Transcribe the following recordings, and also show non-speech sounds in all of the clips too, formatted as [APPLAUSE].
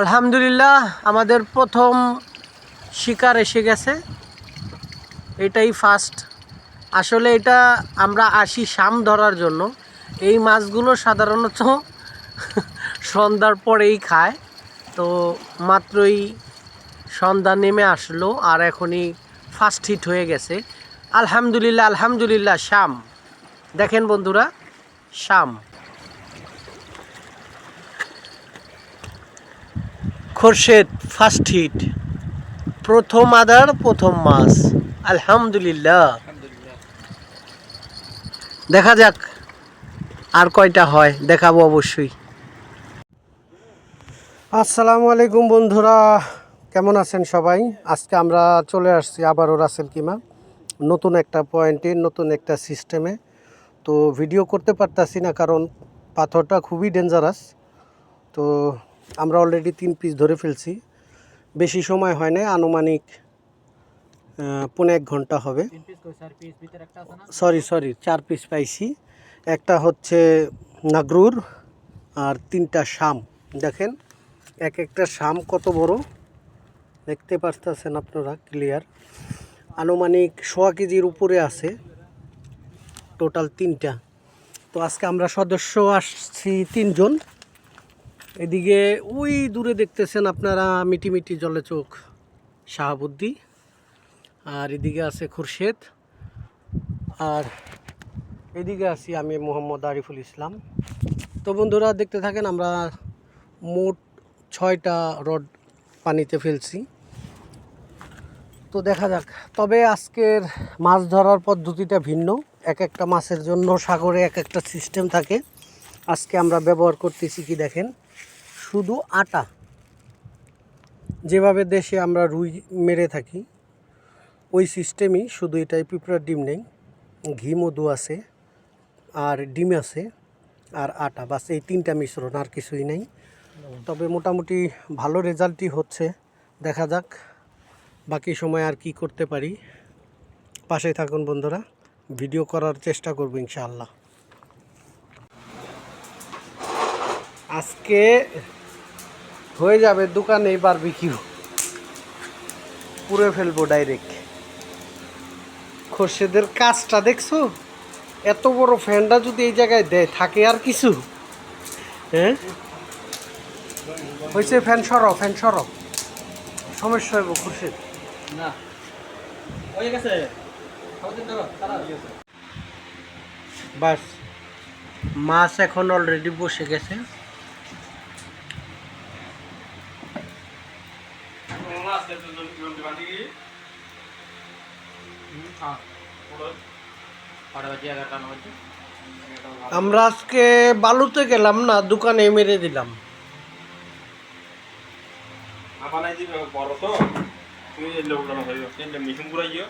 আলহামদুলিল্লাহ, আমাদের প্রথম শিকার এসে গেছে। এটাই ফার্স্ট আসলে এটা আমরা আসি শাম ধরার জন্য। এই মাছগুলো সাধারণত [LAUGHS] সন্ধ্যার পরেই খায়। তো মাত্রই সন্ধ্যা নেমে আসলো আর এখনই ফার্স্ট হিট হয়ে গেছে। আলহামদুলিল্লাহ আলহামদুলিল্লাহ, শাম। দেখেন বন্ধুরা, শাম। খোরশেদ ফার্স্ট হিট প্রথম আদার, প্রথম মাস আলহামদুলিল্লাহ। দেখা যাক আর কয়টা হয়, দেখাবো অবশ্যই। আসসালামু আলাইকুম বন্ধুরা, কেমন আছেন সবাই? আজকে আমরা চলে আসছি আবারও রাসেল কিমা। নতুন একটা পয়েন্টে, নতুন একটা সিস্টেমে। তো ভিডিও করতে পারতাছি না, কারণ পাথরটা খুবই ডেঞ্জারাস তো আমরা অলরেডি তিন পিস ধরে ফেলছি। বেশি সময় হয় না আনুমানিক আহ, পৌনে এক ঘণ্টা হবে। সরি সরি চার পিস পাইছি। একটা হচ্ছে নাগরুর আর তিনটা শাম। দেখেন এক একটা শাম কত বড়? দেখতে পারতেছেন আপনারা ক্লিয়ার আনুমানিক সোয়া কেজির উপরে আছে টোটাল তিনটা। তো আজকে আমরা সদস্য আসছি তিনজন। এদিকে ওই দূরে দেখতেছেন আপনারা মিটি মিটি জলে চোখ শাহাবুদ্দি, আর এদিকে আছে খুরশেদ, আর এদিকে আছি আমি মোহাম্মদ আরিফুল ইসলাম। তো বন্ধুরা, দেখতে থাকেন আমরা মোট ছয়টা রড পানিতে ফেলছি। তো দেখা যাক, তবে আজকের মাছ ধরার পদ্ধতিটা ভিন্ন। এক একটা মাছের জন্য সাগরে এক একটা সিস্টেম থাকে। আজকে আমরা ব্যবহার করতেছি কি দেখেন? শুধু আটা। যেভাবে দেশে আমরা রুই মেরে থাকি, ওই সিস্টেমই শুধু এটাই, পিঁপড়ার ডিম নেই। ঘি, মধু আছে, আর ডিম আছে, আর আটা। বাস এই তিনটা মিশ্রণ, আর কিছুই নেই। তবে মোটামুটি ভালো রেজাল্টই হচ্ছে, দেখা যাক। বাকি সময় আর কি করতে পারি। পাশে থাকুন বন্ধুরা, ভিডিও করার চেষ্টা করব ইনশাআল্লাহ। আজকে হয়ে যাবে দোকানে বারবিকিউ পুরে ফেলব ডাইরেক্ট খোরশেদের কাজটা দেখছ? এত বড় ফ্যানটা যদি এই জায়গায় দেয় থাকে আর কিছু? হ্যাঁ? হয়েছে ফ্যান সরাও ফ্যান সরাও সমস্যা হইব খুরশেদ। না। হয়ে গেছে। বাস মাছ এখন অলরেডি বসে গেছে মাছ দেখতে জলদি বাঁধি কি হ্যাঁ পুরো কটা বাজে এগারোটা নয় বাজে আমরা আজকে বালুতে গেলাম না, দোকানে মেরে দিলাম। বড় তো। তুমি মেশিন ঘুরাই যাও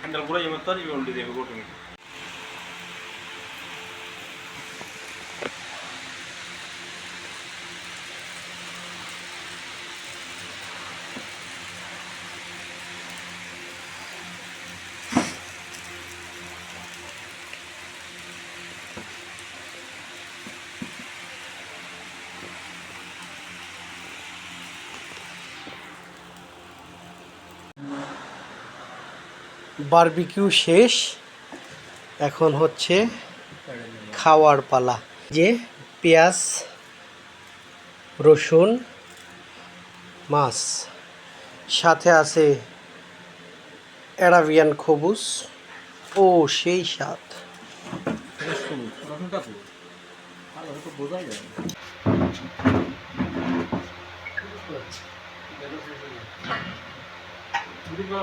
হ্যান্ডেল ঘুরাই যাবে তার উল্টে দেবে গোটে বারবিকিউ শেষ। এখন হচ্ছে খাওয়ার পালা। যে পেঁয়াজ, রসুন, মাছ। সাথে আছে অ্যারাবিয়ান খবুস ও, সেই স্বাদ।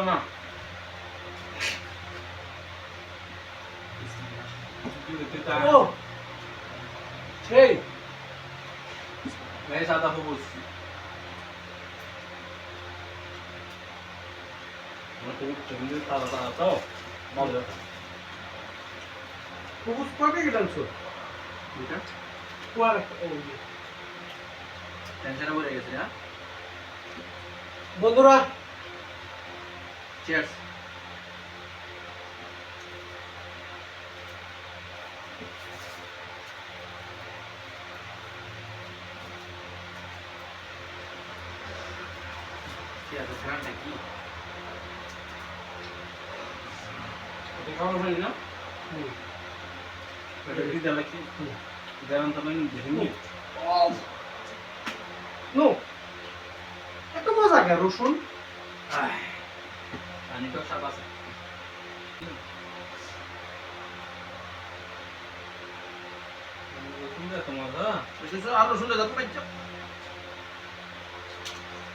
না। Oh! Şey! Neyse adamı bulsun. Kubus kuyruğa giden su. Kuvar oldu. Tensiyona buraya getir ya. Bondura. Cheers. ঘ্রাণটা কি এটা খাওয়ার পানি না? এটা কি? দেওয়া লাগছে দেওয়ান তো মানে দেখে নিয়ে। নো। এত মজা কে রসুন? পানি তো সব আছে। তোমার হ্যাঁ বিশেষ আরও শুনে যাতে পাইছো।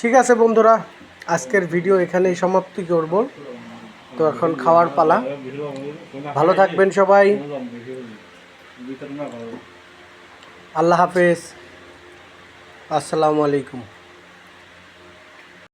ঠিক আছে বন্ধুরা, আজকের ভিডিও এখানেই সমাপ্তি করব। তো এখন খাওয়ার পালা। ভালো থাকবেন সবাই। আল্লাহ হাফেজ। আসসালামু আলাইকুম।